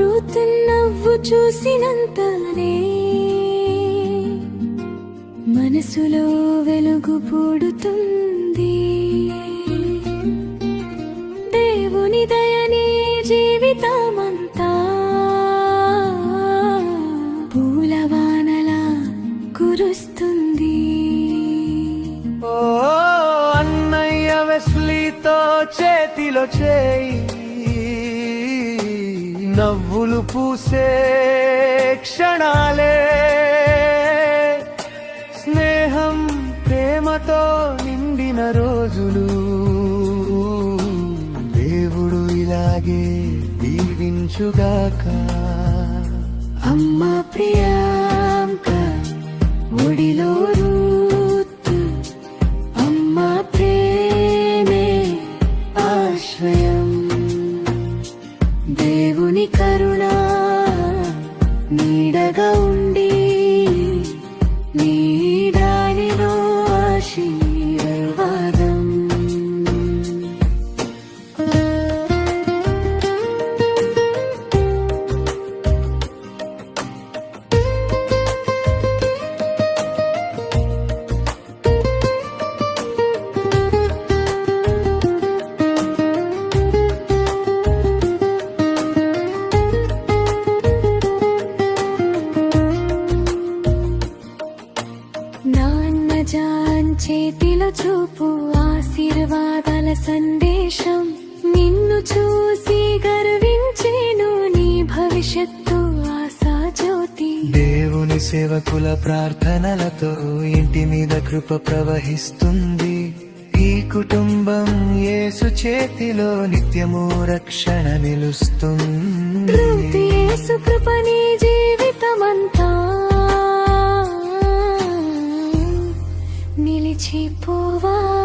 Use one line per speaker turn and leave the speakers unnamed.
మారుతున్నవ్వు చూసినంతనే మనసులో వెలుగు పూడుతుంది. దేవుని దయనే జీవితమంతా పూలవానలా కురుస్తుంది.
ఓ అన్నయ్య వెస్లీతో చేతిలో చేయి. నవ్వులు పూసే క్షణాలే. స్నేహం ప్రేమతో నిండిన రోజులు. దేవుడు ఇలాగే దీవించుగాక.
అమ్మ ప్రియా. ఉండి నీ చేతిలో చూపు ఆశీర్వాదాల సందేశం. నిన్ను చూసి గర్వించేను నీ భవిష్యత్తు ఆశా జ్యోతి.
దేవుని సేవకుల ప్రార్థనలతో ఇంటి మీద కృప ప్రవహిస్తుంది. ఈ కుటుంబం యేసు చేతిలో నిత్యము రక్షణ నిలుస్తుంది.
యేసు కృప నీ ঝিপুয়া